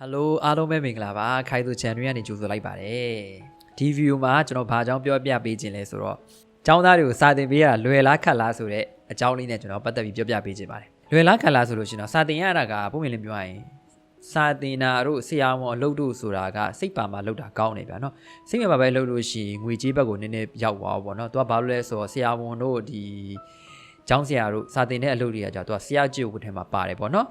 ဟယ်လိုအားလုံးပဲမင်္ဂလာပါခိုင်သူ channel ကနေကြိုဆိုလိုက်ပါတယ်ဒီ view မှာကျွန်တော်ဘာကြောင့်ပြောပြပေးခြင်းလဲဆိုတော့ចောင်းသားတွေကိုစာသင်ပေးရတာလွယ်လားခက်လားဆိုတဲ့အကြောင်းလေးနဲ့ကျွန်တော်ပတ်သက်ပြီးပြောပြပေးခြင်းပါတယ်လွယ်လားခက်လားဆိုလို့ရှိရင်တော့စာသင်ရတာကပုံမှန်လေးပြောရရင်စာသင်တာတို့ဆရာဝန်အလုပ်တို့ဆိုတာကစိတ်ပါမှာလုပ်တာကောင်းနေဗျာနော်စိတ်မပါပဲလုပ်လို့ရှိရင်ငွေကြေးဘက်ကိုနည်းနည်းရောက်သွားပါဘောနော်သူကဘာလို့လဲဆိုတော့ဆရာဝန်တို့ဒီကျောင်းဆရာတို့စာသင်တဲ့အလုပ်တွေကကြာသူကဆရာကြည့်ဖို့ထဲမှာပါတယ်ပေါ့နော်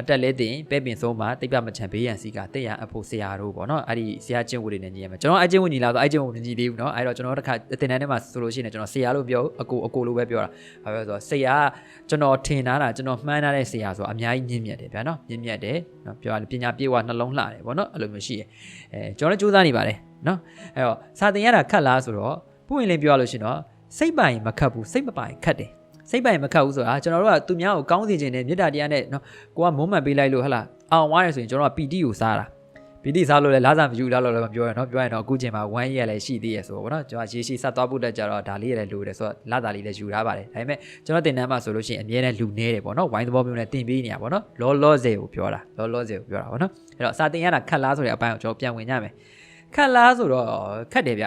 အတက်လဲတင်ပဲ့ပင်ဆုံးမှာတိတ်ပြမချန်ဘေးရန်စီကတက်ရအဖို့ဆရာတို့ပေါ့နော်အဲ့ဒီဆရာချင်းဝတ်တွေနဲ့ညီရမှာကျွန်တော်အချင်းဝတ်ညီလာဆိုအချင်းဝတ်ညီသေးဘူးနော်အဲ့တော့ကျွန်တော်တစ်ခါတင်တန်းထဲမှာဆိုလို့ရှိရင်ကျွန်တော်ဆရာလို့ပြောအကိုအကိုလို့ပဲပြောတာဘာပြောဆိုဆရာကျွန်တော်ထင်ထားတာကျွန်တော်မှန်းထားတဲ့ဆရာဆိုအများကြီးညင်မြတ်တယ်ဗျာနော်ညင်မြတ်တယ်နော်ပြောရပညာပြေဝနှလုံးလှတယ်ပေါ့နော်အဲ့လိုမျိုးရှိတယ်အဲကျွန်တော်လည်းစူးစမ်းနေပါတယ်နော်အဲ့တော့စာသင်ရတာခက်လားဆိုတော့ပွင့်လင်းပြောရလို့ရှိရင်တော့စိတ်ပိုင်မခက်ဘူးစိတ်မပိုင်ခက်တယ် စိတ်ပိုင်မခတ်ဘူးဆိုတာကျွန်တော်တို့ကသူများကိုကောင်းစီခြင်းနဲ့မေတ္တာတရားနဲ့နော်ကိုကမုံမှန်ပေးလိုက်လို့ဟဟလားအောင်ဝါရဆိုရင်ကျွန်တော်ကပီတိကိုစားတာပီတိစားလို့လဲလားစာမယူလားလို့လည်းမပြောရနော်ပြောရင်တော့အခုချိန်မှာ1 year လည်းရှိသေးရဆိုတော့ဗောနော်ကျွန်တော်ရေရှိဆက်သွားဖို့တက်ကြတော့ဒါလေးရလည်းလိုတယ်ဆိုတော့လာတာလေးလည်းယူထားပါတယ်ဒါပေမဲ့ကျွန်တော်တင်တန်းမှာဆိုလို့ရှိရင်အမြဲတမ်းလူနေတယ်ဗောနော်ဝိုင်းသဘောမျိုးနဲ့တင်ပေးနေရဗောနော်လောလောဆယ်ကိုပြောတာလောလောဆယ်ကိုပြောတာဗောနော်အဲ့တော့စာတင်ရတာခက်လားဆိုတဲ့အပိုင်းကိုကျွန်တော်ပြန်ဝင်ကြမယ်ခက်လားဆိုတော့ခက်တယ်ဗျ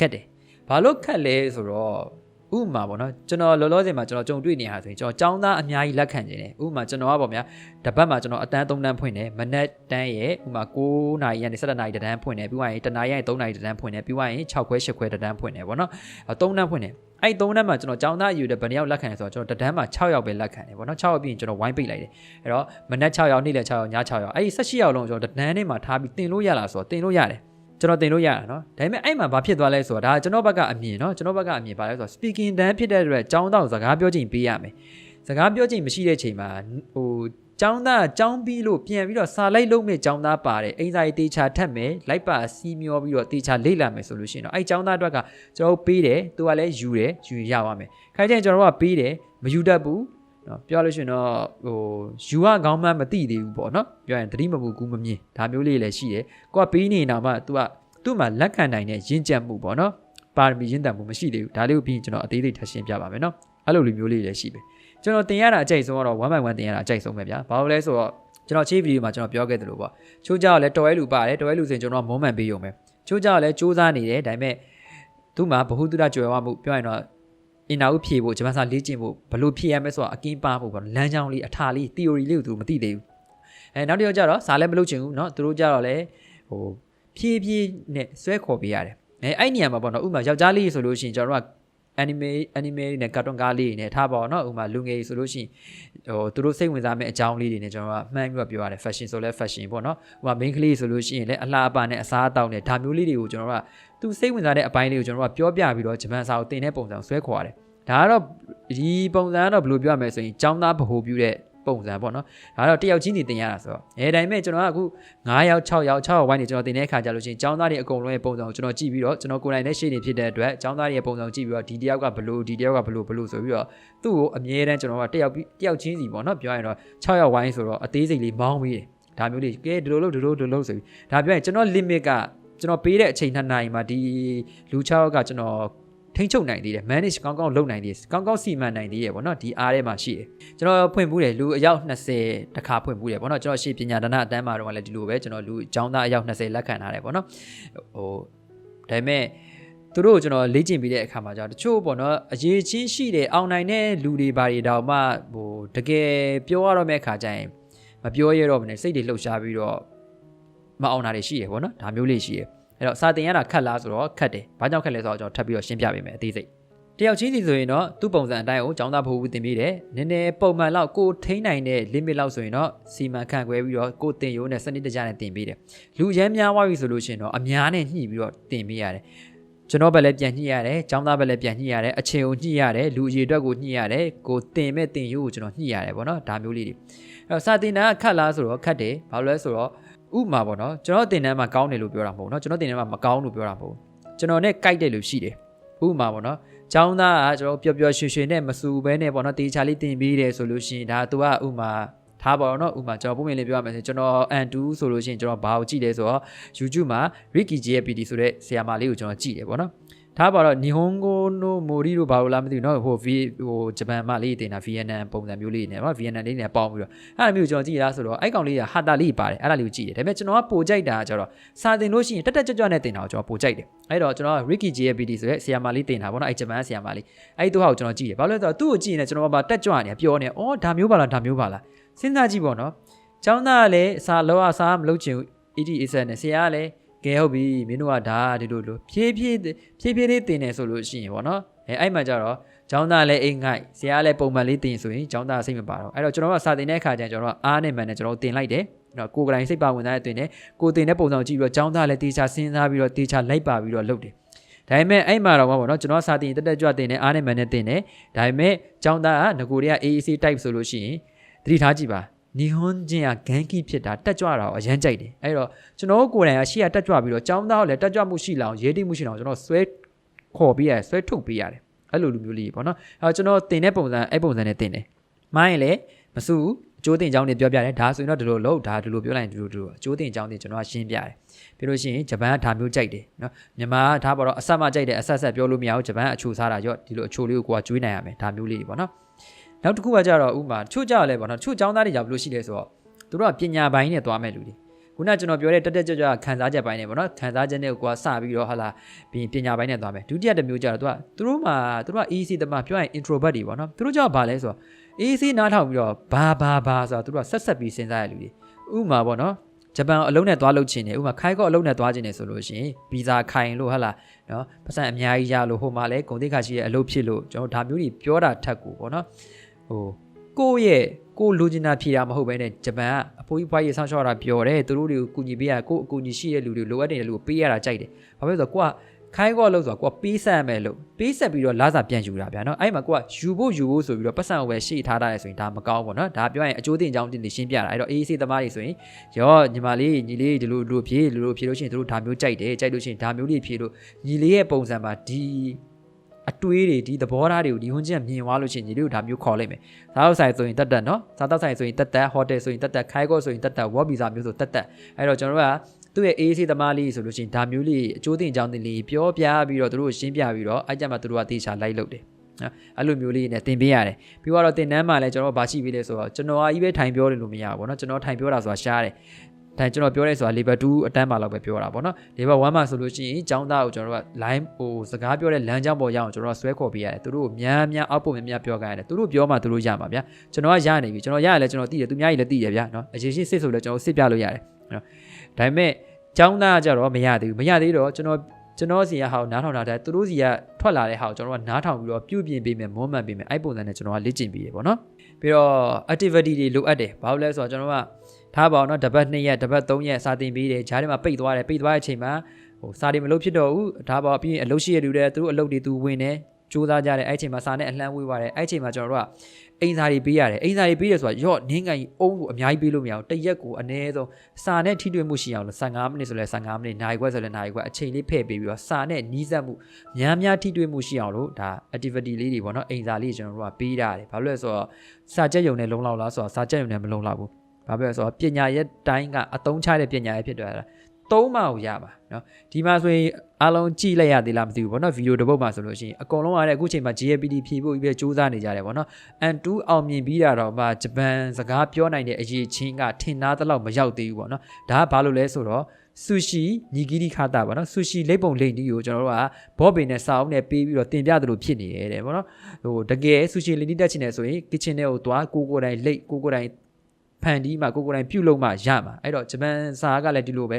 ခက်တယ်ဘာလို့ခက်လဲဆိုတော့ ဥပမာပေါ့နော်ကျွန်တော်လောလောဆယ်မှာကျွန်တော်ကြုံတွေ့နေရတာဆိုရင်ကျွန်တော်ចောင်းသားအများကြီးလက်ခံနေတယ်ဥပမာကျွန်တော်ကပေါ့ဗျာတပတ်မှာကျွန်တော်အတန်း3တန်းဖွင့်တယ်မနက်တန်းရဲ့ဥပမာ9နာရီကနေ17နာရီတန်းဖွင့်တယ်ပြီးသွားရင်တနာရီကနေ3နာရီတန်းဖွင့်တယ်ပြီးသွားရင်6ခွဲ8ခွဲတန်းဖွင့်တယ်ပေါ့နော်3တန်းဖွင့်တယ်အဲ့3တန်းမှာကျွန်တော်ចောင်းသားယူတဲ့ဘယ်နှယောက်လက်ခံလဲဆိုတော့ကျွန်တော်တန်းမှာ6ယောက်ပဲလက်ခံတယ်ပေါ့နော်6ယောက်ပြီးရင်ကျွန်တော်ဝိုင်းပိတ်လိုက်တယ်အဲ့တော့မနက်6ယောက်နေ့လယ်6ယောက်ည6ယောက်အဲ့ဒီ18ယောက်လုံးကျွန်တော်တန်းထဲမှာထားပြီးတင်လို့ရလားဆိုတော့တင်လို့ရတယ် ကျွန်တော်တင်လို့ရတာเนาะဒါပေမဲ့အဲ့မှာဘာဖြစ်သွားလဲဆိုတော့ဒါကျွန်တော်ဘက်ကအမြင်เนาะကျွန်တော်ဘက်ကအမြင်ပါလဲဆိုတော့ speaking တန်းဖြစ်တဲ့အတွက်ចောင်းသားကိုစကားပြောချိန်ပေးရမယ်စကားပြောချိန်မရှိတဲ့ချိန်မှာဟိုចောင်းသားចောင်းပြီးလို့ပြန်ပြီးတော့စာလိုက်လုံးမဲ့ចောင်းသားပါတယ်အင်စာရေးတေချာထက်မယ်လိုက်ပါစီးမျောပြီးတော့တေချာလေ့လာမယ်ဆိုလို့ရှိရင်တော့အဲ့ចောင်းသားအတွက်ကကျွန်တော်ပေးတယ်သူကလည်းယူတယ်ယူရပါမယ်ခိုင်းချိန်ကျွန်တော်ကပေးတယ်မယူတတ်ဘူး နော်ပြောလို့ရှိရင်တော့ဟိုယူရကောင်းမှမသိသေးဘူးပေါ့နော်ပြောရင်သတိမမူကူမမြင်ဒါမျိုးလေးလည်းရှိတယ်ကိုကပေးနေတော့မှ तू ကသူ့မှာလက်ခံနိုင်တဲ့ရင့်ကျက်မှုပေါ့နော်ပါရမီရင့်တတ်မှုမရှိသေးဘူးဒါလေးကိုပြီးရင်ကျွန်တော်အသေးသေးထပ်ရှင်းပြပါမယ်နော်အဲ့လိုလိုမျိုးလေးလည်းရှိပဲကျွန်တော်တင်ရတာအကြိုက်ဆုံးကတော့1 by 1တင်ရတာအကြိုက်ဆုံးပဲဗျာဘာလို့လဲဆိုတော့ကျွန်တော်ချေးဗီဒီယိုမှာကျွန်တော်ပြောခဲ့သလိုပေါ့ချိုးကြောက်လည်းတော်ရဲလူပါတယ်တော်ရဲလူဆိုရင်ကျွန်တော်မုံမှန်ပေးရုံပဲချိုးကြောက်လည်းစူးစမ်းနေတယ်ဒါပေမဲ့သူ့မှာဘ ഹു တုဒကြွယ်ဝမှုပြောရင်တော့ အင်တာဗျူးဖြေဖို့ဂျပန်စာလေ့ကျင့်ဖို့ဘယ်လိုဖြေရမလဲဆိုတာအကင်းပါဖို့ပေါ့လမ်းကြောင်းလေးအထာလေး theory လေးကိုသူမသိသေးဘူးအဲနောက်တစ်ယောက်ကျတော့စာလည်းမလုပ်ချင်ဘူးเนาะသူတို့ကျတော့လည်းဟိုဖြည်းဖြည်းနဲ့ဆွဲခေါ်ပေးရတယ်အဲအဲ့နေရာမှာပေါ့နော်ဥပမာယောက်ျားလေးဆိုလို့ရှိရင်ကျွန်တော်တို့က anime anime တွေနဲ့ cartoon ကားလေးတွေနဲ့ထားပါတော့เนาะဥပမာလူငယ်ဆိုလို့ရှိရင်ဟိုသူတို့စိတ်ဝင်စားမယ့်အကြောင်းလေးတွေနဲ့ကျွန်တော်ကမှန်းပြီးတော့ပြောရတယ် fashion ဆိုလဲ fashion ပေါ့เนาะဥပမာ main ကလေးဆိုလို့ရှိရင်လည်းအလားအပါနဲ့အစားအသောက်နဲ့ဒါမျိုးလေးတွေကိုကျွန်တော်ကသူစိတ်ဝင်စားတဲ့အပိုင်းလေးကိုကျွန်တော်ကပြောပြပြီးတော့ဂျပန်စာကိုသင်တဲ့ပုံစံဆွဲခေါ်ရတယ်ဒါကတော့ဒီပုံစံကတော့ဘယ်လိုပြောရမလဲဆိုရင်ចောင်းသားဗဟိုပြုတဲ့ ပုံစံပေါ့နော်ဒါကတော့တယောက်ချင်းနေတင်ရတာဆိုတော့အဲဒါပေမဲ့ကျွန်တော်ကအခု9ယောက်6ယောက်6ယောက်ဝိုင်းနေကျွန်တော်တင်တဲ့အခါကျလို့ရှိရင်ចောင်းသားတွေအကုန်လုံးရဲ့ပုံစံကိုကျွန်တော်ကြည့်ပြီးတော့ကျွန်တော်ကိုယ်တိုင်နဲ့ရှေ့နေဖြစ်တဲ့အတွက်ចောင်းသားတွေရဲ့ပုံစံကိုကြည့်ပြီးတော့ဒီတယောက်ကဘလို့ဒီတယောက်ကဘလို့ဘလို့ဆိုပြီးတော့သူ့ကိုအမြဲတမ်းကျွန်တော်ကတယောက်တယောက်ချင်းစီပေါ့နော်ပြောရရင်တော့6ယောက်ဝိုင်းဆိုတော့အသေးစိတ်လေးမောင်းပြီးတယ်ဒါမျိုးလေးကဲဒီလိုလို့ဒီလိုဒီလိုဆိုပြီးဒါပြောရင်ကျွန်တော် limit ကကျွန်တော်ပေးတဲ့အချိန်2နာရီမှာဒီလူ6ယောက်ကကျွန်တော် ထိန်းချုပ်နိုင်သေးတယ် manage ကောင်းကောင်းလုပ်နိုင်သေးတယ်ကောင်းကောင်းစီမံနိုင်သေးတယ်ပေါ့နော်ဒီအားထဲမှာရှိတယ်ကျွန်တော်ဖွင့်ဘူးတယ်လူအယောက်20တခါဖွင့်ဘူးတယ်ပေါ့နော်ကျွန်တော်ရှေ့ပညာဒနာအတန်းမှာတော့လည်းဒီလိုပဲကျွန်တော်လူအကြောင်းသားအယောက်20လက်ခံထားတယ်ပေါ့နော်ဟိုဒါပေမဲ့သူတို့ကိုကျွန်တော်လေ့ကျင့်ပြီးတဲ့အခါမှာကျတော့တချို့ပေါ့နော်အရေးချင်းရှိတယ်အောင်နိုင်တဲ့လူတွေဘာတွေတောင်မှဟိုတကယ်ပြောရတော့မဲ့အခါကျရင်မပြောရတော့မနဲ့စိတ်တွေလှုပ်ရှားပြီးတော့မအောင်တာတွေရှိတယ်ပေါ့နော်ဒါမျိုးလေးရှိတယ် အဲ့တော့စာတင်ရတာခက်လားဆိုတော့ခက်တယ်။ဘာကြောင့်ခက်လဲဆိုတော့ကျွန်တော်ထပ်ပြီးတော့ရှင်းပြပေးမယ်အသေးစိတ်။တယောက်ချင်းစီဆိုရင်တော့သူ့ပုံစံအတိုင်းကိုចောင်းသားဖို့ဘူးတင်ပြီးတယ်။နည်းနည်းပုံမှန်လောက်ကိုထိန်းနိုင်တဲ့ limit လောက်ဆိုရင်တော့စီမံခန့်ခွဲပြီးတော့ကိုတင်ရိုးနဲ့စနစ်တကျနဲ့တင်ပေးတယ်။လူရမ်းများသွားပြီဆိုလို့ရှိရင်တော့အများနဲ့ညှိပြီးတော့တင်ပေးရတယ်။ကျွန်တော်ဘက်လည်းပြန်ညှိရတယ်။ចောင်းသားဘက်လည်းပြန်ညှိရတယ်။အချိန်ကိုညှိရတယ်။လူအရေအတွက်ကိုညှိရတယ်။ကိုတင်မဲ့တင်ရိုးကိုကျွန်တော်ညှိရတယ်ပေါ့နော်။ဒါမျိုးလေးတွေ။အဲ့တော့စာတင်တာကခက်လားဆိုတော့ခက်တယ်။ဘာလို့လဲဆိုတော့ ဥမာပေါ့နော်ကျွန်တော်တင်တန်းမှာကောင်းတယ်လို့ပြောတာမဟုတ်နော်ကျွန်တော်တင်တန်းမှာမကောင်းလို့ပြောတာမဟုတ်ကျွန်တော်နဲ့ကြိုက်တယ်လို့ရှိတယ်ဥမာပေါ့နော်ចောင်းသားကကျွန်တော်ပျော်ပျော်ရွှင်ရွှင်နဲ့မစူဘဲနဲ့ပေါ့နော်တေချာလေးတင်ပြီးတယ်ဆိုလို့ရှိရင်ဒါ तू ကဥမာထားပါတော့နော်ဥမာကျွန်တော်ပုံမြင်လေးပြောရမယ်ဆိုကျွန်တော် N2 ဆိုလို့ရှိရင်ကျွန်တော်ဘာကိုကြည့်လဲဆိုတော့ YouTube မှာ Ricky J ရဲ့ PD ဆိုတဲ့ဆရာမလေးကိုကျွန်တော်ကြည့်တယ်ပေါ့နော် ဒါပါတော့နီဟွန်ကိုနိုမိုရီတို့ဘာလို့လားမသိဘူးเนาะဟိုဗီဟိုဂျပန်မလေးတင်တာဗီယက်နမ်ပုံစံမျိုးလေးနေเนาะဗီယက်နမ်လေးနဲ့ပေါင်းပြီးတော့အဲ့ဒါမျိုးကျွန်တော်ကြည့်ရဆိုတော့အဲ့ကောင်လေးကဟာတာလေးပါတယ်အဲ့ဒါလေးကိုကြည့်တယ်ဒါပေမဲ့ကျွန်တော်ကပိုကြိုက်တာကကျတော့စာတင်လို့ရှိရင်တက်တက်ကြွကြွနဲ့တင်တာကိုကျွန်တော်ပိုကြိုက်တယ်အဲ့တော့ကျွန်တော် Ricky JPD ဆိုတဲ့ဆီယာမာလေးတင်တာပေါ့နော်အဲ့ဂျပန်ဆီယာမာလေးအဲ့ဒီတော့ကိုကျွန်တော်ကြည့်တယ်ဘာလို့လဲဆိုတော့သူ့ကိုကြည့်ရင်ကျွန်တော်ကတက်ကြွနေပြောနေအော်ဒါမျိုးပါလားဒါမျိုးပါလားစဉ်းစားကြည့်ပေါ့နော်ကျောင်းသားကလည်းအစာလောအစာမလုပ်ချင်ဘူး EDA နဲ့ဆရာကလည်း ကဲဟုတ်ပြီမင်းတို့ကဒါဒီလိုလိုဖြည်းဖြည်းဖြည်းဖြည်းလေးတင်နေဆိုလို့ရှိရင်ပေါ့နော်အဲအဲ့မှကြတော့ကျောင်းသားလည်းအိမ်ငိုက်ဆရာလည်းပုံမှန်လေးတင်ဆိုရင်ကျောင်းသားစိတ်မပါတော့အဲ့တော့ကျွန်တော်ကစာတင်တဲ့အခါကျရင်ကျွန်တော်ကအားနဲ့မှန်နဲ့ကျွန်တော်တင်လိုက်တယ်နော်ကိုယ်ကတိုင်းစိတ်ပါဝင်သားတဲ့တင်တယ်ကိုတင်တဲ့ပုံစံကြည့်ပြီးတော့ကျောင်းသားလည်းတေချာစဉ်းစားပြီးတော့တေချာလိုက်ပါပြီးတော့လုပ်တယ်ဒါပေမဲ့အဲ့မှာတော့ပေါ့နော်ကျွန်တော်စာတင်တက်တက်ကြွတင်တယ်အားနဲ့မှန်နဲ့တင်တယ်ဒါပေမဲ့ကျောင်းသားကငကိုတွေက AEC type ဆိုလို့ရှိရင်သတိထားကြည့်ပါ နီဟွန်ချင်းကဂန်ကီဖြစ်တာတက်ကြွတာကိုအရန်ကြိုက်တယ်အဲ့တော့ကျွန်တော်ကိုယ်တိုင်ကရှေ့ကတက်ကြွပြီးတော့ចောင်းသားကိုလည်းတက်ကြွမှုရှိလောင်ရေးတိမှုရှိလောင်ကျွန်တော်ဆွဲခေါ်ပေးရတယ်ဆွဲထုတ်ပေးရတယ်အဲ့လိုလူမျိုးလေးပေါ့နော်အဲ့တော့ကျွန်တော်တင်တဲ့ပုံစံအဲ့ပုံစံနဲ့တင်တယ်မိုင်းလည်းမစုအကျိုးတင်ကြောင်းတွေပြောပြတယ်ဒါဆိုရင်တော့ဒီလိုလို့ဒါဒီလိုပြောလိုက်ရင်ဒီလိုဒီလိုအကျိုးတင်ကြောင်းတွေကျွန်တော်ကရှင်းပြတယ်ပြီးလို့ရှိရင်ဂျပန်ကဒါမျိုးကြိုက်တယ်နော်မြန်မာကဒါပေါ်တော့အဆက်မကြိုက်တယ်အဆက်ဆက်ပြောလို့မရဘူးဂျပန်ကအချိုစားတာရော့ဒီလိုအချိုလေးကိုကိုကကျွေးနိုင်ရမယ်ဒါမျိုးလေးပေါ့နော် နောက်တစ်ခုကကြတော့ဥမာချို့ကြလဲပေါ့နော်ချို့ចောင်းသားတွေကြောင့်ဘယ်လိုရှိလဲဆိုတော့သူတို့ကပညာပိုင်းနဲ့သွားမဲ့လူတွေခုနကျွန်တော်ပြောတဲ့တက်တက်ကြွကြွခံစားချက်ပိုင်းနဲ့ပေါ့နော်ခံစားချက်နဲ့ကိုကစပြီးတော့ဟာလာပြီးပညာပိုင်းနဲ့သွားမယ်ဒုတိယတစ်မျိုးကြတော့သူကသူတို့မှာသူတို့က EC တမပြောရင် introvert တွေပေါ့နော်သူတို့ကြောင့်ဘာလဲဆိုတော့ EC နားထောင်ပြီးတော့ဘာဘာဘာဆိုတော့သူတို့ကဆက်ဆက်ပြီးစဉ်းစားရလူတွေဥမာပေါ့နော်ဂျပန်အလုံးနဲ့သွားလုပ်ချင်တယ်ဥမာခိုင်ကောအလုံးနဲ့သွားချင်တယ်ဆိုလို့ရှိရင်ဗီဇာခိုင်လို့ဟဟလာနော်ပတ်စံအများကြီးရလို့ဟိုမှာလဲဂုံတိခါရှိရဲ့အလုပ်ဖြစ်လို့ကျွန်တော်ဒါမျိုးတွေပြောတာထက်ကိုပေါ့နော် ဟိုကိုယ့်ရဲ့ကိုလူကျင်တာဖြေတာမဟုတ်ဘဲနဲ့ဂျပန်ကအဖိုးကြီးဖွားကြီးဆောင်းရှော့တာပြောတယ်သူတို့တွေကိုကူညီပေးရကိုအကူညီရှိတဲ့လူတွေလိုအပ်တဲ့လူကိုပေးရတာကြိုက်တယ်ဘာဖြစ်လို့ဆိုတော့ကိုကခိုင်းကောလို့ဆိုတော့ကိုကပေးဆက်မယ်လို့ပေးဆက်ပြီးတော့လာစာပြန်ယူတာဗျာနော်အဲ့မှာကိုကယူဖို့ယူဖို့ဆိုပြီးတော့ပတ်စံကိုပဲရှေ့ထားတာလေဆိုရင်ဒါမကောင်းဘူးနော်ဒါပြောရင်အကျိုးတင်ကြောင်းတင်ရှင်းပြတာအဲ့တော့ AAC သမားတွေဆိုရင်ရောညီမလေးညီလေးဒီလိုလိုဖြေလိုလိုဖြေလို့ရှိရင်တို့ဒါမျိုးကြိုက်တယ်ကြိုက်လို့ရှိရင်ဒါမျိုးလေးဖြေလို့ညီလေးရဲ့ပုံစံမှာဒီ အတွေးတွေဒီသဘောထားတွေကိုဒီဟွန်းချင်းမြင်သွားလို့ရှိရင်ညီလေးတို့ဒါမျိုးခေါ်လိုက်မယ်။စားတော့ဆိုင်ဆိုရင်တက်တက်နော်။စားတော့ဆိုင်ဆိုရင်တက်တက်ဟိုတယ်ဆိုရင်တက်တက်ခိုင်းကောဆိုရင်တက်တက်ဝေါ်ဗီဇာမျိုးဆိုတက်တက်အဲ့တော့ကျွန်တော်တို့ကသူ့ရဲ့ AC သမားလေးဆိုလို့ရှိရင်ဒါမျိုးလေးအကျိုးတင်ကြောင်းတင်လေးပြောပြပြီးတော့သူတို့ကိုရှင်းပြပြီးတော့အဲ့ကြမှာသူတို့ကတေချာလိုက်လုပ်တယ်နော်အဲ့လိုမျိုးလေးနဲ့တင်ပေးရတယ်ပြီးတော့တင်တန်းမှာလည်းကျွန်တော်ဗာရှိပေးလဲဆိုတော့ကျွန်တော်အကြီးပဲထိုင်ပြောတယ်လို့မရဘူးเนาะကျွန်တော်ထိုင်ပြောတာဆိုတာရှားတယ် ဒါကျွန်တော်ပြောရဲဆိုတာ level 2အတန်းမှာလောက်ပဲပြောတာပေါ့နော် level 1မှာဆိုလို့ရှိရင်ចောင်းသားကိုကျွန်တော်တို့က line ဟိုစကားပြောတဲ့လမ်းကြောင်းပေါ်ရအောင်ကျွန်တော်ကဆွဲခေါ်ပေးရတယ်သူတို့ကိုများများအောက်ပို့များများပြောခိုင်းရတယ်သူတို့ပြောမှသူတို့ရမှာဗျာကျွန်တော်ကရနေပြီကျွန်တော်ရရလဲကျွန်တော်သိတယ်သူများကြီးလည်းသိတယ်ဗျာနော်အရင်ရှိစစ်ဆိုလဲကျွန်တော်စစ်ပြလို့ရတယ်နော်ဒါပေမဲ့ចောင်းသားကကြတော့မရသေးဘူးမရသေးတော့ကျွန်တော်ကျွန်တော်စီကဟာနားထောင်တာတဲ့သူတို့စီကထွက်လာတဲ့ဟာကိုကျွန်တော်ကနားထောင်ပြီးတော့ပြုပြင်ပေးမယ်မွမ်းမံပေးမယ်အဲ့ပုံစံနဲ့ကျွန်တော်ကလေ့ကျင့်ပေးတယ်ပေါ့နော်ပြီးတော့ activity တွေလိုအပ်တယ်ဘာလို့လဲဆိုတော့ကျွန်တော်က ထားပါအောင်နော်တပတ်2ရက်တပတ်3ရက်စာတင်ပေးတယ်ဂျားထဲမှာပိတ်သွားတယ်ပိတ်သွားတဲ့အချိန်မှာဟိုစာတွေမလုပ်ဖြစ်တော့ဘူးထားပါပြီးရင်အလုပ်ရှိရတူတယ်သူတို့အလုပ်တွေသူဝင်တယ်စူးစမ်းကြတယ်အဲ့ချိန်မှာစာနဲ့အလှမ်းဝေးသွားတယ်အဲ့ချိန်မှာကျွန်တော်တို့ကအိမ်စာတွေပေးရတယ်အိမ်စာတွေပေးတယ်ဆိုတာရော့နင်းကန်ကြီးအုံးကိုအများကြီးပေးလို့မရဘူးတရက်ကိုအနည်းဆုံးစာနဲ့ထိတွေ့မှုရှိအောင်လို့15မိနစ်ဆိုလဲ15မိနစ်နိုင်ခွဲဆိုလဲနိုင်ခွဲအချိန်လေးဖဲ့ပေးပြီးတော့စာနဲ့နီးစပ်မှုများများထိတွေ့မှုရှိအောင်လို့ဒါ activity လေးတွေပေါ့နော်အိမ်စာလေးကျွန်တော်တို့ကပေးရတယ်ဘာလို့လဲဆိုတော့စာချက်ယုံနဲ့လုံလောက်လားဆိုတော့စာချက်ယုံနဲ့မလုံလောက်ဘူး ဘာဖြစ်လဲဆိုတော့ပညာရဲ့တိုင်းကအတုံးချတဲ့ပညာရဲ့ဖြစ်သွားတာသုံးမှကိုရပါเนาะဒီမှာဆိုရင်အားလုံးကြည့်လိုက်ရသေးလားမသိဘူးဗောနော်ဗီဒီယိုတစ်ပုဒ်မှာဆိုလို့ရှိရင်အကုန်လုံးအားတဲ့အခုချိန်မှာ GAPD ဖြည့်ဖို့ပြီးပဲစူးစမ်းနေကြတယ်ဗောနော် N2 အောင်မြင်ပြီးတာတော့မှဂျပန်စကားပြောနိုင်တဲ့အရေးချင်းကထင်သားသလောက်မရောက်သေးဘူးဗောနော်ဒါကဘာလို့လဲဆိုတော့ဆူရှီညီဂီရီခါတာပါနော်ဆူရှီလိပ်ပုံလိန်တီကိုကျွန်တော်တို့ကဘော့ပင်နဲ့စာအုပ်နဲ့ပေးပြီးတော့တင်ပြသလိုဖြစ်နေတယ်တဲ့ဗောနော်ဟိုတကယ်ဆူရှီလိန်တီတက်ချင်တယ်ဆိုရင် kitchen ထဲကိုသွားကိုကိုတိုင်လိပ်ကိုကိုတိုင် ဖန်တီးမှကိုကိုတိုင်ပြုတ်လို့မှရမှာအဲ့တော့ဂျပန်စာကလည်းဒီလိုပဲ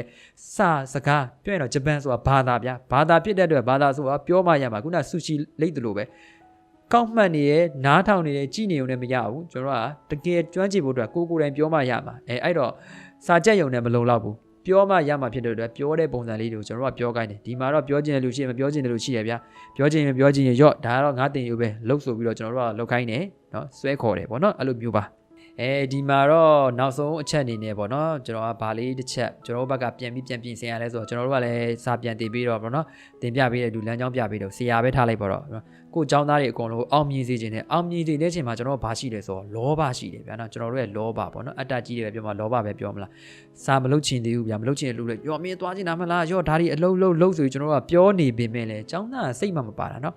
စာစကားပြောရင်တော့ဂျပန်ဆိုတာဘာသာဗျာဘာသာဖြစ်တဲ့အတွက်ဘာသာဆိုတာပြောမှရမှာခုနဆူရှီလိတ်တယ်လို့ပဲကောက်မှတ်နေရဲနားထောင်နေရဲကြည်နေုံနဲ့မရဘူးကျွန်တော်ကတကယ်ကျွမ်းကျင်ဖို့အတွက်ကိုကိုတိုင်ပြောမှရမှာအဲအဲ့တော့စာကြက်ယုံနဲ့မလုံလောက်ဘူးပြောမှရမှာဖြစ်တဲ့အတွက်ပြောတဲ့ပုံစံလေးတွေကိုကျွန်တော်ကပြောခိုင်းတယ်ဒီမှာတော့ပြောချင်တဲ့လူရှိရင်မပြောချင်တဲ့လူရှိရဗျာပြောချင်ရင်ပြောချင်ရင်ရော့ဒါကတော့ငါတင်ယူပဲလှုပ်ဆိုပြီးတော့ကျွန်တော်တို့ကလှုပ်ခိုင်းတယ်เนาะဆွဲခေါ်တယ်ပေါ့เนาะအဲ့လိုမျိုးပါ အဲဒီမှာတော့နောက်ဆုံးအချက်အနေနဲ့ပေါ့နော်ကျွန်တော်ကဗာလေးတစ်ချက်ကျွန်တော်ဘက်ကပြန်ပြီးပြန်ပြင်ဆင်ရလဲဆိုတော့ကျွန်တော်တို့ကလည်းစာပြန်တင်ပြီးတော့ပေါ့နော်တင်ပြပေးတဲ့လူလမ်းကြောင်းပြပေးတော့ဆရာပဲထားလိုက်ပေါ့တော့ကိုကျောင်းသားတွေအကုန်လုံးအောင်မြင်စေခြင်းနဲ့အောင်မြင်စေတဲ့အချိန်မှာကျွန်တော်ဘာရှိလဲဆိုတော့လောဘရှိတယ်ဗျာနော်ကျွန်တော်တို့ရဲ့လောဘပေါ့နော်အတ္တကြီးတွေပဲပြောမှာလောဘပဲပြောမလားစာမလုပ်ချင်သေးဘူးဗျာမလုပ်ချင်လို့လေရောမင်းသွားချင်တာမလားရောဒါဒီအလုံးလုံးလုံးဆိုပြီးကျွန်တော်ကပြောနေပေမဲ့လည်းကျောင်းသားကစိတ်မှမပါတာနော်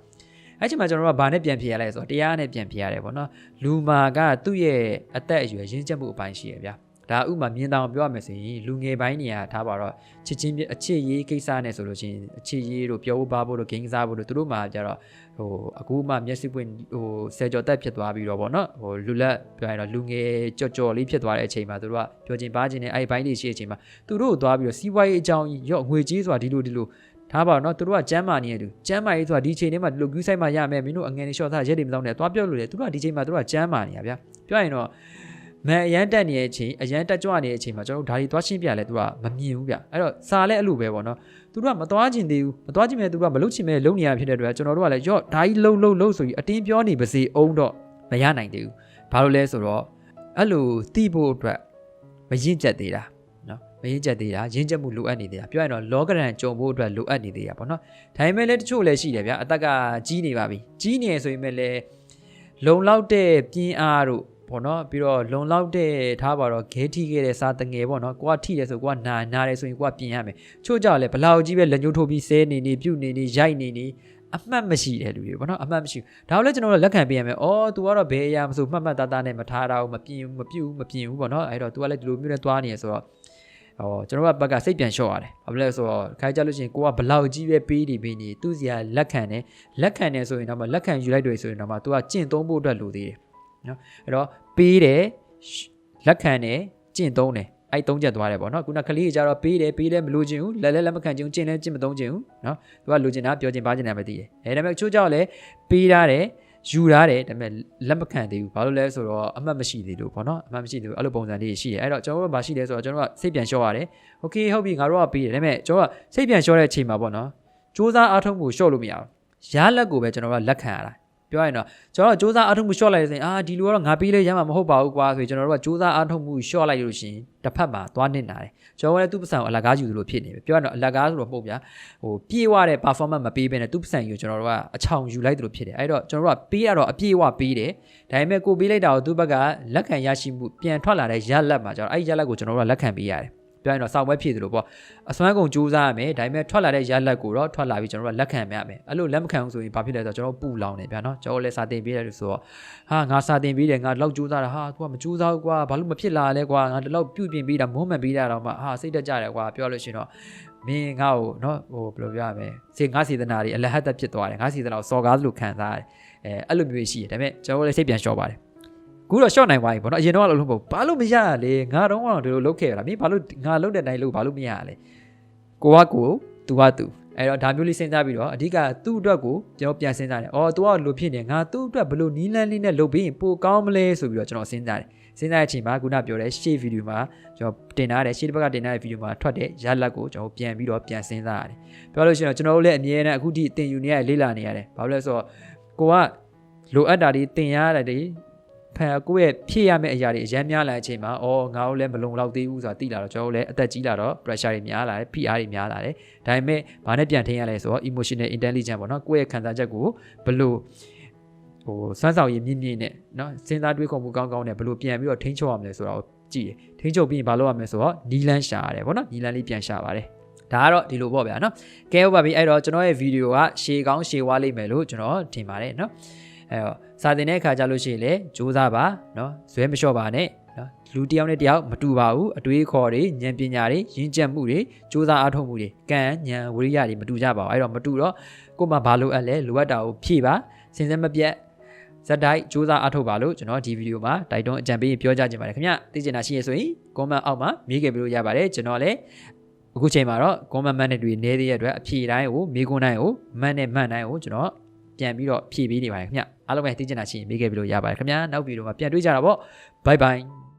အဲ့ချိန်မှာကျွန်တော်တို့ကဘာနဲ့ပြန်ဖြေရလဲဆိုတော့တရားနဲ့ပြန်ဖြေရတယ်ပေါ့နော်လူမာကသူ့ရဲ့အသက်အရွယ်ရင်းချက်မှုအပိုင်းရှိရဗျာဒါဥမာမြင်တောင်ပြောရမယ်ဆိုရင်လူငယ်ပိုင်းနေရာထားပါတော့ချစ်ချင်းအချစ်ရေးကိစ္စနဲ့ဆိုလို့ချင်းအချစ်ရေးတို့ပြောဖို့ပါဖို့တို့ဂိမ်းစားဖို့တို့သူတို့မှာကြတော့ဟိုအခုမှမျက်စိပွင့်ဟိုဆယ်ကျော်တက်ဖြစ်သွားပြီးတော့ဗောနော်ဟိုလူလက်ပြောရင်တော့လူငယ်ကြော်ကြော်လေးဖြစ်သွားတဲ့အချိန်မှာသူတို့ကပြောချင်းပါချင်းနဲ့အဲ့ဘိုင်းလေးရှိတဲ့အချိန်မှာသူတို့ကိုသွားပြီးတော့စီးပွားရေးအကြောင်းရော့ငွေကြေးဆိုတာဒီလိုဒီလို ထားပါတော့သူတို့ကကျမ်းမာနေရတူကျမ်းမာရေးဆိုတာဒီချိန်ထဲမှာဒီလို view site မှာရမယ်မင်းတို့အငယ်နေ short သားရက်တွေမတော့နဲ့သွားပြောလို့လေသူတို့ကဒီချိန်မှာသူတို့ကကျမ်းမာနေရဗျာပြောရင်တော့မန်အရန်တက်နေတဲ့အချိန်အရန်တက်ကြွနေတဲ့အချိန်မှာကျွန်တော်တို့ဓာတ်တွေသွားရှင်းပြလဲသူကမမြင်ဘူးဗျအဲ့တော့စာလဲအဲ့လိုပဲပေါ့နော်သူတို့ကမသွားချင်သေးဘူးမသွားချင်မဲ့သူတို့ကမလုပ်ချင်မဲ့လုံနေရဖြစ်တဲ့အတွက်ကျွန်တော်တို့ကလည်းရော့ဓာတ်ကြီးလုံလုံလုံဆိုပြီးအတင်းပြောနေပါစေအောင်တော့မရနိုင်သေးဘူးဘာလို့လဲဆိုတော့အဲ့လိုတိဖို့အတွက်မရင်ကျက်သေးတာနော် မရင်ကျက်သေးတာရင်းကျက်မှုလိုအပ်နေသေးတာပြောရရင်တော့လောကရန်ကြုံဖို့အတွက်လိုအပ်နေသေးတာပေါ့နော်ဒါပေမဲ့လည်းတချို့လည်းရှိတယ်ဗျာအသက်ကကြီးနေပါပြီကြီးနေဆိုရင်လည်းလုံလောက်တဲ့ပြင်းအားတို့ပေါ့နော်ပြီးတော့လုံလောက်တဲ့ထားပါတော့ခဲထိခဲ့တဲ့စားတငယ်ပေါ့နော်ကိုကထိတယ်ဆိုကိုကနာနာတယ်ဆိုရင်ကိုကပြင်ရမယ်ချို့ကြောက်လဲဘလောက်ကြီးပဲလက်ညှိုးထိုးပြီးဆဲနေနေပြုတ်နေနေရိုက်နေနေအမှတ်မရှိတဲ့လူတွေပေါ့နော်အမှတ်မရှိဘူးဒါလည်းကျွန်တော်တို့လက်ခံပေးရမယ်။အော် तू ကတော့ဘယ်အရာမဆိုမှတ်မှတ်သားသားနဲ့မထားတာဘူးမပြင်းဘူးမပြုတ်ဘူးမပြင်းဘူးပေါ့နော်အဲ့တော့ तू ကလည်းဒီလိုမျိုးနဲ့သွားနေရဆိုတော့ ဟောကျွန်တော်တို့ကဘက်ကစိတ်ပြန်လျှော့ရတယ်။ဘာဖြစ်လဲဆိုတော့ခိုင်းကြလို့ရှိရင်ကိုကဘလောက်ကြီးပဲပေးနေပေးနေသူ့စီကလက်ခံတယ်လက်ခံတယ်ဆိုရင်တော့မှလက်ခံယူလိုက်တယ်ဆိုရင်တော့မှ तू ကကျင့်သုံးဖို့အတွက်လိုသေးတယ်။နော်အဲ့တော့ပေးတယ်လက်ခံတယ်ကျင့်သုံးတယ်အဲ့သုံးချက်သွားတယ်ပေါ့နော်ခုနကလေးကြီးကြတော့ပေးတယ်ပေးတယ်မလို့ခြင်းဘူးလက်လက်လက်မခံခြင်းကျင့်လဲကျင့်မသုံးခြင်းဘူးနော်သူကလိုချင်တာပြောချင်ပါချင်တာပဲသိတယ်အဲဒါပေမဲ့ချိုးကြောက်လဲပေးထားတယ် ယူထားတယ်ဒါပေမဲ့လက်မခံသေးဘူးဘာလို့လဲဆိုတော့အမှတ်မရှိသေးလို့ပေါ့နော်အမှတ်မရှိသေးဘူးအဲ့လိုပုံစံလေးရှိတယ်အဲ့တော့ကျွန်တော်တို့ကမရှိလဲဆိုတော့ကျွန်တော်တို့ကစိတ်ပြန်လျှော့ရတယ်โอเคဟုတ်ပြီငါတို့ကပေးတယ်ဒါပေမဲ့ကျွန်တော်ကစိတ်ပြန်လျှော့တဲ့အချိန်မှာပေါ့နော်စူးစမ်းအားထုတ်မှုလျှော့လို့မရဘူးရလက်ကိုပဲကျွန်တော်တို့ကလက်ခံရတာ ပြောရရင်တော့ကျွန်တော်တို့စူးစမ်းအားထုတ်မှု short လိုက်ရင်အာဒီလိုကတော့ငါပြီးလဲရမှာမဟုတ်ပါဘူးကွာဆိုရင်ကျွန်တော်တို့ကစူးစမ်းအားထုတ်မှု short လိုက်လို့ရှိရင်တစ်ဖက်မှာသွားနစ်နာတယ်ကျွန်တော်ကလည်းသူ့ပစံကိုအလကားယူသလိုဖြစ်နေပြီပြောရရင်တော့အလကားဆိုတော့မဟုတ်ဗျာဟိုပြေဝတဲ့ performance မပေးဘဲနဲ့သူ့ပစံကိုကျွန်တော်တို့ကအချောင်ယူလိုက်သလိုဖြစ်တယ်အဲ့တော့ကျွန်တော်တို့ကပေးရတော့အပြေဝပေးတယ်ဒါပေမဲ့ကိုပေးလိုက်တာကိုသူ့ဘက်ကလက်ခံရရှိမှုပြန်ထွက်လာတဲ့ရလက်မှာကျွန်တော်အဲ့ဒီရလက်ကိုကျွန်တော်တို့ကလက်ခံပေးရတယ် ပြောရင်တော့စောက်ပွဲဖြည့်သလိုပေါ့အစွမ်းကုန်ကြိုးစားရမယ်ဒါပေမဲ့ထွက်လာတဲ့ရလက်ကိုတော့ထွက်လာပြီးကျွန်တော်တို့ကလက်ခံရမယ်အဲ့လိုလက်မခံဘူးဆိုရင်ဘာဖြစ်လဲဆိုတော့ကျွန်တော်ပူလောင်နေဗျာနော်ကျွန်တော်လည်းစာတင်ပေးတယ်လို့ဆိုတော့ဟာငါစာတင်ပေးတယ်ငါလောက်ကြိုးစားတာဟာသူကမကြိုးစားဘူးကွာဘာလို့မဖြစ်လာလဲကွာငါဒီလောက်ပြုတ်ပြင်ပေးတာမုန်းမှန်ပေးတာတော့မှဟာစိတ်တက်ကြတယ်ကွာပြောလို့ရှိရင်တော့မင်းငါ့ကိုနော်ဟိုဘယ်လိုပြောရမလဲစေငါစေတနာတွေအလဟတ်တက်ဖြစ်သွားတယ်ငါစေတနာကိုစော်ကားသလိုခံစားရတယ်အဲအဲ့လိုမျိုးရှိတယ်ဒါပေမဲ့ကျွန်တော်လည်းစိတ်ပြန်လျှော့ပါတယ် ခုတော့ short နိုင်ပါပြီပေါ့နော်အရင်တော့လုံးလုံးပေါ့ဘာလို့မရရလဲငါတော့ကတော့ဒီလိုလုပ်ခဲ့ရတာမင်းဘာလို့ငါလုပ်တဲ့တိုင်းလို့ဘာလို့မရရလဲကိုကကိုသူကသူအဲ့တော့ဒါမျိုးလေးစဉ်းစားပြီးတော့အဓိကသူ့အတွက်ကိုကျွန်တော်ပြန်စဉ်းစားတယ်။အော် तू ကလိုဖြစ်နေငါသူ့အတွက်ဘလို့နီးလန်းလေးနဲ့လုပ်ပြီးရင်ပိုကောင်းမလဲဆိုပြီးတော့ကျွန်တော်စဉ်းစားတယ်။စဉ်းစားတဲ့အချိန်မှာခုနပြောတဲ့ရှေ့ဗီဒီယိုမှာကျွန်တော်တင်ထားတဲ့ရှေ့တစ်ဘက်ကတင်ထားတဲ့ဗီဒီယိုမှာထွက်တဲ့ရလတ်ကိုကျွန်တော်ပြန်ပြီးတော့ပြန်စဉ်းစားရတယ်။ပြောလို့ရှိရင်ကျွန်တော်တို့လည်းအမြဲတမ်းအခုထိတင်ယူနေရလေ့လာနေရတယ်။ဘာလို့လဲဆိုတော့ကိုကလိုအပ်တာတွေတင်ရတာတွေ ဖန်ကိုယ့်ရဲ့ဖြည့်ရမယ့်အရာတွေအများများလာတဲ့အချိန်မှာအော်ငါတို့လည်းမလုံလောက်သေးဘူးဆိုတာသိလာတော့ကျွန်တော်တို့လည်းအသက်ကြီးလာတော့ pressure တွေများလာတယ် PR တွေများလာတယ်ဒါပေမဲ့ဘာနဲ့ပြန်ထင်းရလဲဆိုတော့ emotional intelligence ပေါ့နော်ကိုယ့်ရဲ့ခံစားချက်ကိုဘလို့ဟိုစွမ်းဆောင်ရည်မြင့်မြင့်နဲ့เนาะစဉ်းစားတွေးခေါ်မှုကောင်းကောင်းနဲ့ဘလို့ပြန်ပြီးတော့ထိန်းချုပ်ရမလဲဆိုတာကိုကြည့်တယ်ထိန်းချုပ်ပြီးရင်ဘာလုပ်ရမလဲဆိုတော့နီလန်းရှာရတယ်ပေါ့နော်နီလန်းလေးပြန်ရှာပါတယ်ဒါကတော့ဒီလိုပေါ့ဗျာနော်ကဲဟုတ်ပါပြီအဲ့တော့ကျွန်တော်ရဲ့ဗီဒီယိုကရှေးကောင်းရှေးဝါးလိမ့်မယ်လို့ကျွန်တော်ထင်ပါတယ်နော် အဲ့တော့စာသင်တဲ့အခါကြလို့ရှိရင်လည်းစူးစမ်းပါနော်ဇွဲမလျှော့ပါနဲ့နော်လူတစ်ယောက်နဲ့တစ်ယောက်မတူပါဘူးအတွေးခေါ်တွေဉာဏ်ပညာတွေရင့်ကျက်မှုတွေစူးစမ်းအားထုတ်မှုတွေကံဉာဏ်ဝိရိယတွေမတူကြပါဘူးအဲ့တော့မတူတော့ကို့မှာဘာလို့အပ်လဲလိုအပ်တာကိုဖြည့်ပါစဉ်ဆက်မပြတ်ဇက်တိုက်စူးစမ်းအားထုတ်ပါလို့ကျွန်တော်ဒီဗီဒီယိုမှာတိုက်တွန်းအကြံပေးပြောကြားခြင်းပါတယ်ခင်ဗျသိချင်တာရှိရဆိုရင် comment အောက်မှာမေးခဲ့ပြီးလို့ရပါတယ်ကျွန်တော်လည်းအခုချိန်မှာတော့ comment မှတ်တွေနေသေးတဲ့အတွက်အဖြေတိုင်းကိုမေးခွန်းတိုင်းကိုမှတ်နဲ့မှတ်တိုင်းကိုကျွန်တော်ပြန်ပြီးတော့ဖြည့်ပေးနေပါတယ်ခင်ဗျ အားလုံးပဲသိချင်တာရှိရင်မေးခဲ့ပြီးလို့ရပါတယ်ခင်ဗျနောက်ဗီဒီယိုမှာပြန်တွေ့ကြတာပေါ့ bye bye